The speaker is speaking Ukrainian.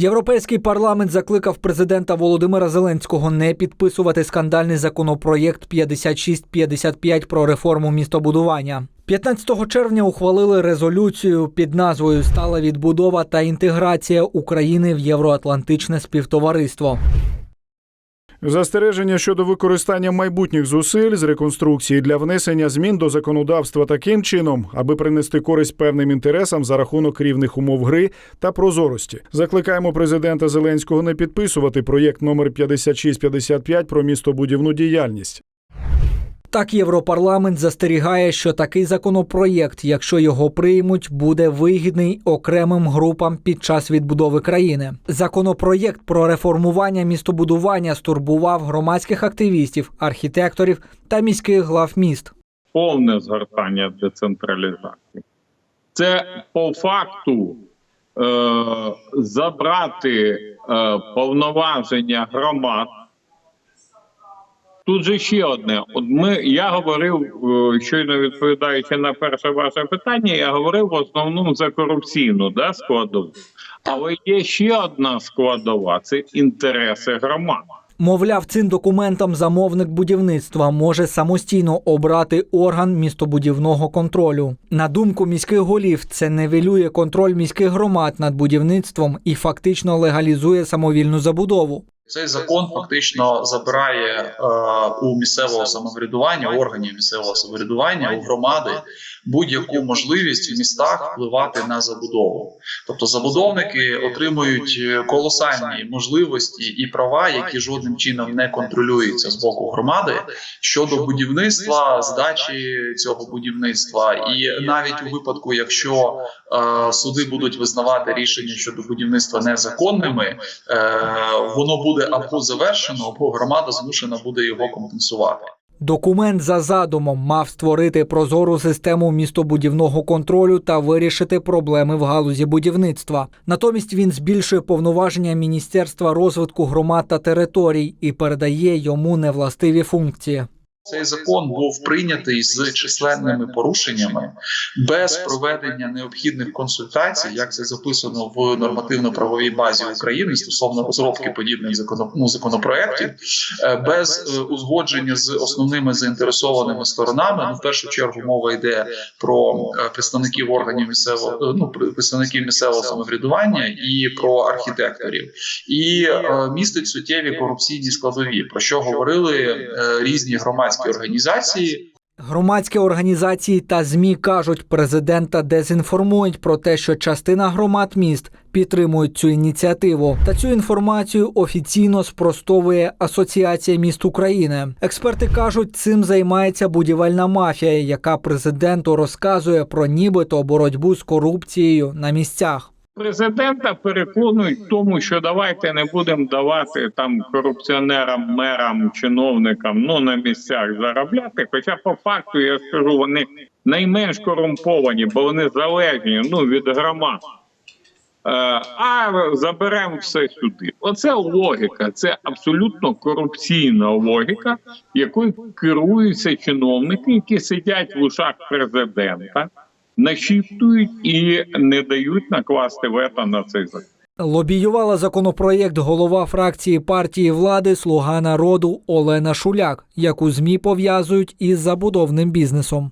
Європейський парламент закликав президента Володимира Зеленського не підписувати скандальний законопроєкт 5655 про реформу містобудування. 15 червня ухвалили резолюцію під назвою Стала відбудова та інтеграція України в євроатлантичне співтовариство. Застереження щодо використання майбутніх зусиль з реконструкції для внесення змін до законодавства таким чином, аби принести користь певним інтересам за рахунок рівних умов гри та прозорості. Закликаємо президента Зеленського не підписувати проєкт номер 5655 про містобудівну діяльність. Так, Європарламент застерігає, що такий законопроєкт, якщо його приймуть, буде вигідний окремим групам під час відбудови країни. Законопроєкт про реформування містобудування стурбував громадських активістів, архітекторів та міських глав міст. повне згортання децентралізації. Це по факту е, забрати е, повноваження громад. Тут же ще одне. От ми я говорив, е, щойно відповідаючи на перше ваше питання, я говорив в основному за корупційну да, складову. Але є ще одна складова це інтереси громад. Мовляв, цим документом замовник будівництва може самостійно обрати орган містобудівного контролю. На думку міських голів, це нивелює контроль міських громад над будівництвом і фактично легалізує самовільну забудову. Цей закон фактично забирає е, у місцевого самоврядування, органів місцевого самоврядування, у громади будь-яку можливість в містах впливати на забудову. Тобто забудовники отримують е, колосальні можливості і права, які жодним чином не контролюються з боку громади щодо будівництва, здачі цього будівництва, і навіть у випадку, якщо е, суди будуть визнавати рішення щодо будівництва незаконними, е, воно буде або завершено, або громада змушена буде його компенсувати. Документ за задумом мав створити прозору систему містобудівного контролю та вирішити проблеми в галузі будівництва. Натомість він збільшує повноваження Міністерства розвитку громад та територій і передає йому невластиві функції. Цей закон був прийнятий з численними порушеннями без проведення необхідних консультацій, як це записано в нормативно-правовій базі України стосовно розробки подібних ну, законопроєктів, е, без е, узгодження з основними заінтересованими сторонами. Ну, в першу чергу мова йде про е, представників органів місцевого ну представників місцевого самоврядування і про архітекторів, і містить суттєві корупційні складові, про що говорили різні громадські організації. Громадські організації та ЗМІ кажуть, президента дезінформують про те, що частина громад міст підтримують цю ініціативу. Та цю інформацію офіційно спростовує Асоціація міст України. Експерти кажуть, цим займається будівельна мафія, яка президенту розказує про нібито боротьбу з корупцією на місцях. Президента переконують тому, що давайте не будемо давати там корупціонерам, мерам, чиновникам ну на місцях заробляти. Хоча по факту я скажу, вони найменш корумповані, бо вони залежні ну від громад. Е, А заберемо все сюди. Оце логіка, це абсолютно корупційна логіка, якою керуються чиновники, які сидять в ушах президента, нашіптують і не дають накласти вето на цей закон. Лобіювала законопроєкт голова фракції партії влади Слуга народу Олена Шуляк, яку змі пов'язують із забудовним бізнесом.